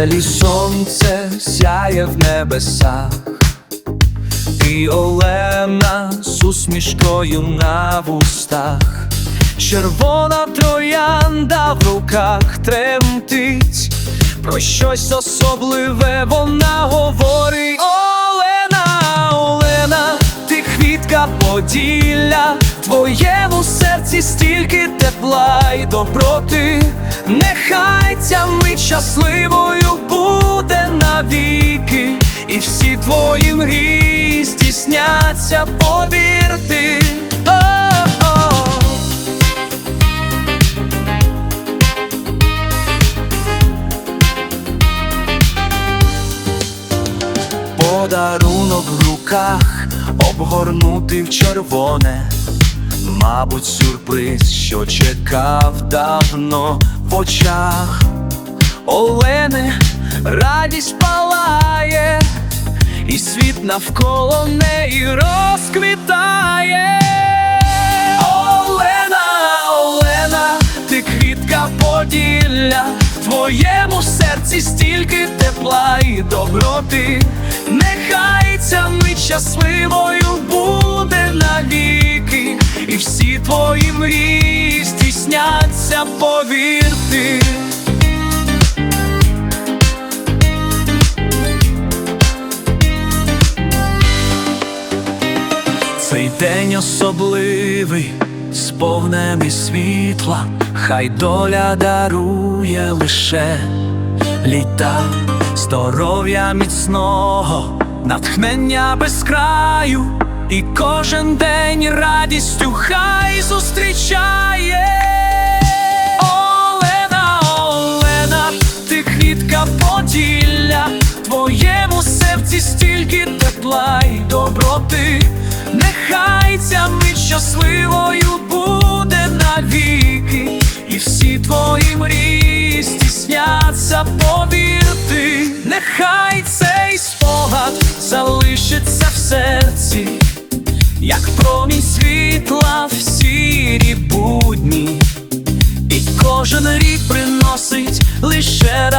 веселі сонце сяє в небесах, і Олена з усмішкою на вустах, червона троянда в руках тремтить, про щось особливе вона говорить. Квітка твоєму серці стільки тепла й доброти. Нехай ця мить щасливою буде навіки, і всі твої мрії здійсняться, повір ти. Подарунок в руках, обгорнутий в червоне, мабуть, сюрприз, що чекав давно в очах Олени радість палає, і світ навколо неї розквітає. Олена, Олена, ти квітка поділля, в твоєму серці стільки тепла і доброти. Щасливою буде навіки, і всі твої мрії здійсняться, повір ти. Цей день особливий, сповнений світла, хай доля дарує лише літа, здоров'я міцного, натхнення без краю, і кожен день радістю хай зустрічає. Олена, Олена, ти квітка поділля, твоєму серці стільки тепла й доброти. Нехай ця мить щасливою буде навіки, і всі твої мрії здійсняться, повір ти. Нехай цей спогад залишиться в серці, як промінь світла в сірі будні. І кожен рік приносить лише